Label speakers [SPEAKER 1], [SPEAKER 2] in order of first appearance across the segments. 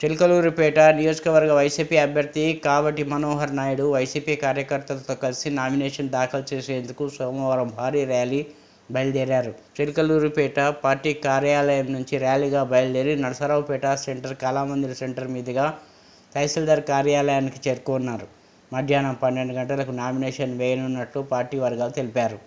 [SPEAKER 1] చిలకలూరిపేట నియోజకవర్గ వైసీపీ అభ్యర్థి కావటి మనోహర్ నాయుడు వైసీపీ కార్యకర్తలతో కలిసి నామినేషన్ దాఖలు చేసేందుకు సోమవారం భారీ ర్యాలీ బయలుదేరారు. చిలకలూరిపేట పార్టీ కార్యాలయం నుంచి ర్యాలీగా బయలుదేరి నరసరావుపేట సెంటర్ కళామందిర్ సెంటర్ మీదుగా తహసీల్దార్ కార్యాలయానికి చేరుకున్నారు. మధ్యాహ్నం పన్నెండు గంటలకు నామినేషన్ వేయనున్నట్లు పార్టీ వర్గాలు తెలిపారు.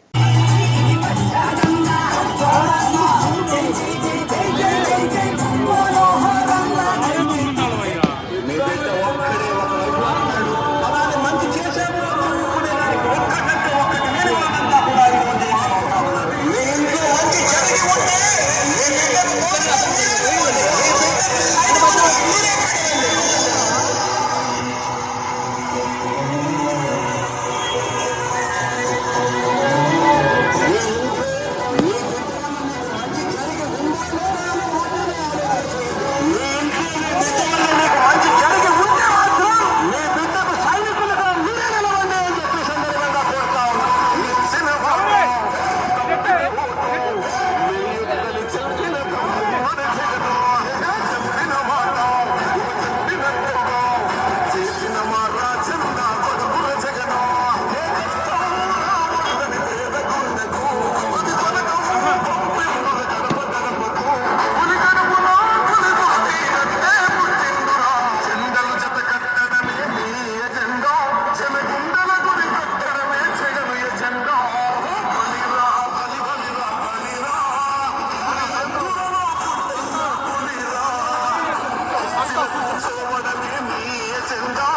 [SPEAKER 1] Nunca